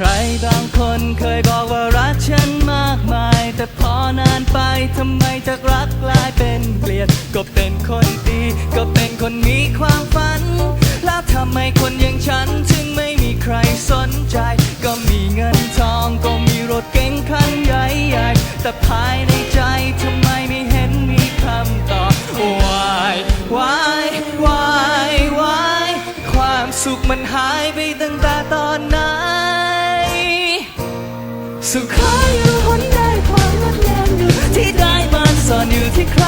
ใครบางคนเคยบอกว่ารักฉันมากมาย แต่พอนานไปทำไมจากรักกลายเป็นเกลียด ก็เป็นคนดี ก็เป็นคนมีความฝัน แล้วทำไมคนอย่างฉันถึงไม่มีใครสนใจ ก็มีเงินทองก็มีรถเก๋งคันใหญ่ๆ แต่ภายในใจทำไมไม่เห็นมีคำตอบ Why Why Why Why ความสุขมันหายไปตั้งแต่ตอนไหน สุขขออยู่หนใดความงดงามอยู่ที่ได้มันซ่อนอยู่ที่ใคร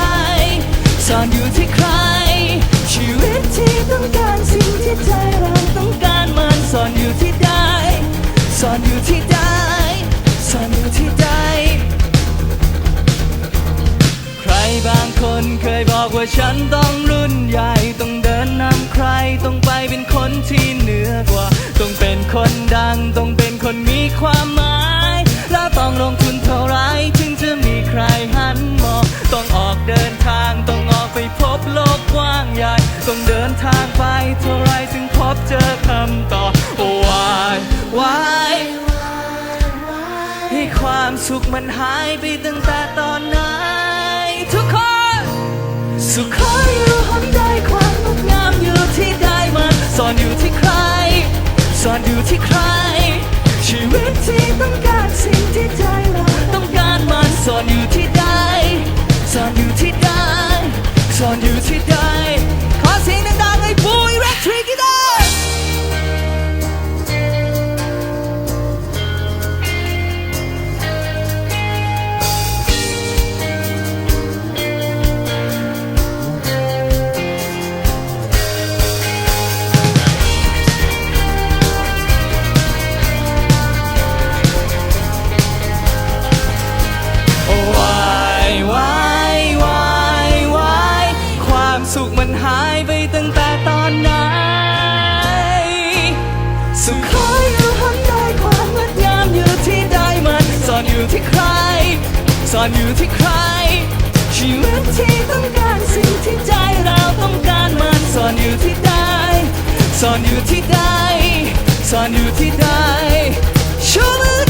ซ่อนอยู่ที่ใคร ชีวิตที่ต้องการสิ่งที่ใจเราต้องการมันซ่อนอยู่ที่ใดซ่อนอยู่ที่ใดซ่อนอยู่ที่ใดใครบางคนเคยบอกว่าฉันต้องรุ่นใหญ่ต้องเดินนำใครต้องไปเป็นคนที่เหนือกว่า ต้องเป็นคนดังต้องเป็นคนมีความหมาย เท่าไรถึงจะมีใครหันมอง ต้องออกเดินทางต้องออกไปพบโลกกว้างใหญ่ ต้องเดินทางไปเท่าไรถึงพบเจอคำตอบ Why Why ให้ความสุขมันหายไปตั้งแต่ตอนไหนทุกคน สุขขออยู่หนใดความงดงามอยู่ที่ใดมันซ่อนอยู่ที่ใครซ่อนอยู่ที่ใคร ซ่ายไปตั้งแต่ตอนไหน สุขขออยู่หนใดความงดงามอยู่ที่ใดมันซ่อนอยู่ที่ใครซ่อนอยู่ที่ใคร ชีวิตที่ต้องการสิ่งที่ใจเราต้องการมันซ่อนอยู่ที่ใดซ่อนอยู่ที่ใดซ่อนอยู่ที่ใดชูมือหน่อย